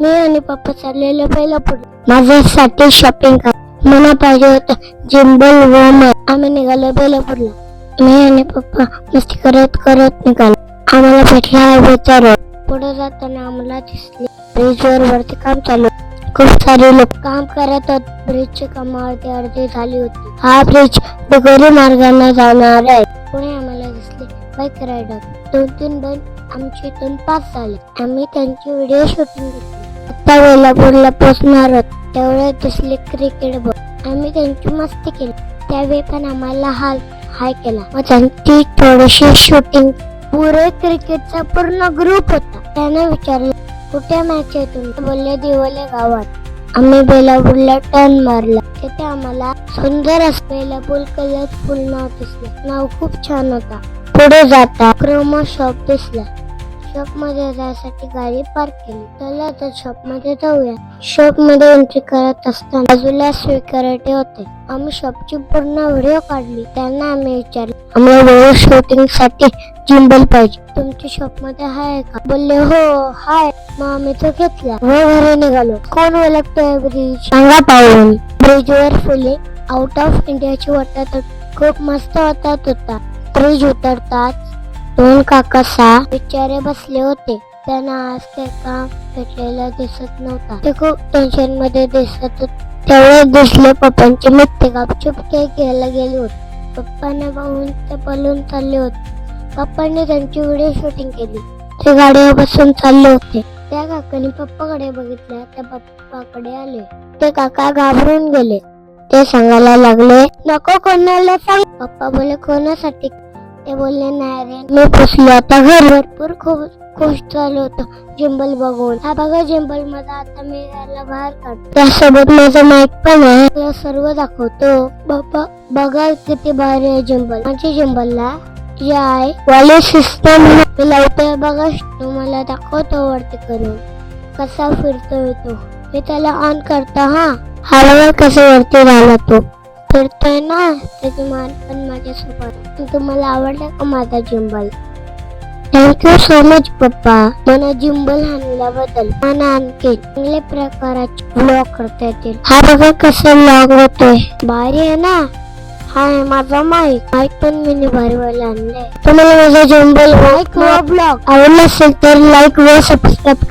मी आणि पप्पा चाललेलो पहिला पुढे माझ्यासाठी शॉपिंग कर. मला पाहिजे होतं जिंबल व आम्ही निघालो पहिला पुढला मी आणि पप्पा मस्ती करत करत निघालो. आम्हाला भेटला हायवेचा रोड पुढे जाताना आम्हाला दिसले. ब्रिजवर वरती काम चालू. खूप सारे लोक काम करत होते. ब्रिजचे कामं अर्धी अर्धे झाली होती. हा ब्रिज डोंगरी मार्गाने जाणार आहे. पुढे आम्हाला दिसले बाईक रायडर दोन तीन बैल आमच्या इथून पास झाले. आम्ही त्यांची व्हिडिओ शूटिंग घेतली आता वेलापूरला पोचणार होत तेवढे दिसले क्रिकेट बॉल आम्ही त्यांची मस्ती केली. त्यावेळी पण आम्हाला हाय हाय केला. मग त्यांची थोडीशी शूटिंग पुरे क्रिकेटचा पूर्ण ग्रुप होता. त्याने विचारलं कुठे मॅच आहे तुम्ही बोलले दिवले गावात. आम्ही बेलापूरला टर्न मारला. तिथे आम्हाला सुंदर असं बेलापूर कलरफुल नाव दिसलं. नाव खूप छान होता. पुढे जाता क्रोमो शॉप दिसला. शॉपमध्ये जायसाठी गाडी पार्क केली. चला तर शॉपमध्ये जाऊया शॉपमध्ये एंट्री करत असताना बाजूला स्वीकाराटे होते. आम्ही शॉपची पूर्ण व्हिडिओ काढली. त्यांना आम्ही विचारले आम्हाला व्हिडिओ शूटिंगसाठी जिंबल पाहिजे. तुमच्या शॉपमध्ये आहे का? बोलले हो हाय मग आम्ही तो घेतला. व घरी निघालो. कोण ओळखतोय ब्रिज सांगा पाहून. ब्रिज वर फुले. आउट ऑफ इंडियाची वाटत होती. खूप मस्त वाटत होता. ब्रिज उतरतात दोन काका सहा बिचारे बसले होते. त्यांना आज काही काम भेटलेलं दिसत नव्हता. ते खूप टेन्शनमध्ये दिसत होते. तेवढे दिसले पप्पांचे मित्र गपचूप केक घ्यायला गेले होते. पप्पांना पाहून ते पळून चालले होते. पप्पांनी त्यांची व्हिडिओ शूटिंग केली. ते गाडीवर बसून चालले होते. त्या काकाने पप्पाकडे बघितलं त्या पप्पाकडे आले. ते काका घाबरून गेले. ते सांगायला लागले नको कोणाला सांग. पप्पा बोले कोणासाठी ते बोलले नाही रे. मी पुसलो. आता घर भरपूर खूप खुश झालो होतो. जिंबल बघून. हा बघा जिंबल माझा आता मी याला बाहेर काढतो. त्यासोबत माझं माईक पण आहे. तुला सर्व दाखवतो. बघा किती भारी आहे जिंबल माझ्या जिंबलला जे आहे वाले सिस्टम मी लावतोय बघा तुम्हाला दाखवतो वरती करून. कसा फिरतोय तो. मी त्याला ऑन करतो हा. हा कसं वरती राहिला तो. फिरतोय ना त्याची मान पण माझ्यासोबत. तुम्हाला आवडला का माझा जिंबल? थँक्यू सो मच पप्पा. मला जिंबल आणल्याबद्दल मला आणखी चांगल्या प्रकाराचे ब्लॉग करता येतील. हा बघा कसं लॉग होतोय. भारी आहे ना? हा आहे माझा माईक माईक पण मी भारीवाला आणलाय. तुम्हाला माझा जिंबल माईक ब्लॉग आवडला असेल तर लाईक व सबस्क्राईब